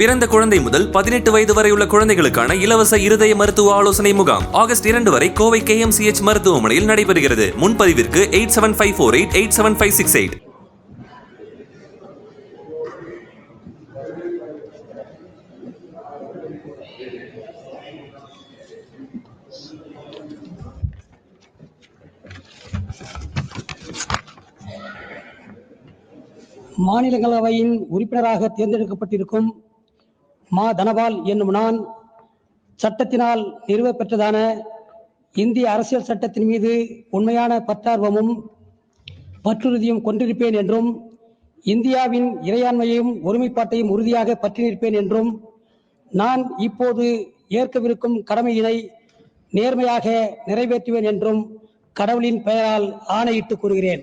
பிறந்த குழந்தை முதல் பதினெட்டு வயது வரை உள்ள குழந்தைகளுக்கான இலவச இருதய மருத்துவ ஆலோசனை முகாம் ஆகஸ்ட் இரண்டு வரை கோவை கேம் சி எச் மருத்துவமனையில் நடைபெறுகிறது. முன்பதிவிற்கு eight seven five four eight eight seven five six eight. மாநிலங்களவையின் உறுப்பினராக தேர்ந்தெடுக்கப்பட்டிருக்கும் மா தனபால் என்னும் நான் சட்டத்தினால் நிறுவப்பெற்றதான இந்திய அரசியல் சட்டத்தின் மீது உண்மையான பற்றார்வமும் பற்றுறுதியும் கொண்டிருப்பேன் என்றும் இந்தியாவின் இறையாண்மையையும் ஒருமைப்பாட்டையும் உறுதியாக பற்றி நிற்பேன் என்றும் நான் இப்போது ஏற்கவிருக்கும் கடமையினை நேர்மையாக நிறைவேற்றுவேன் என்றும் கடவுளின் பெயரால் ஆணையிட்டு கூறுகிறேன்.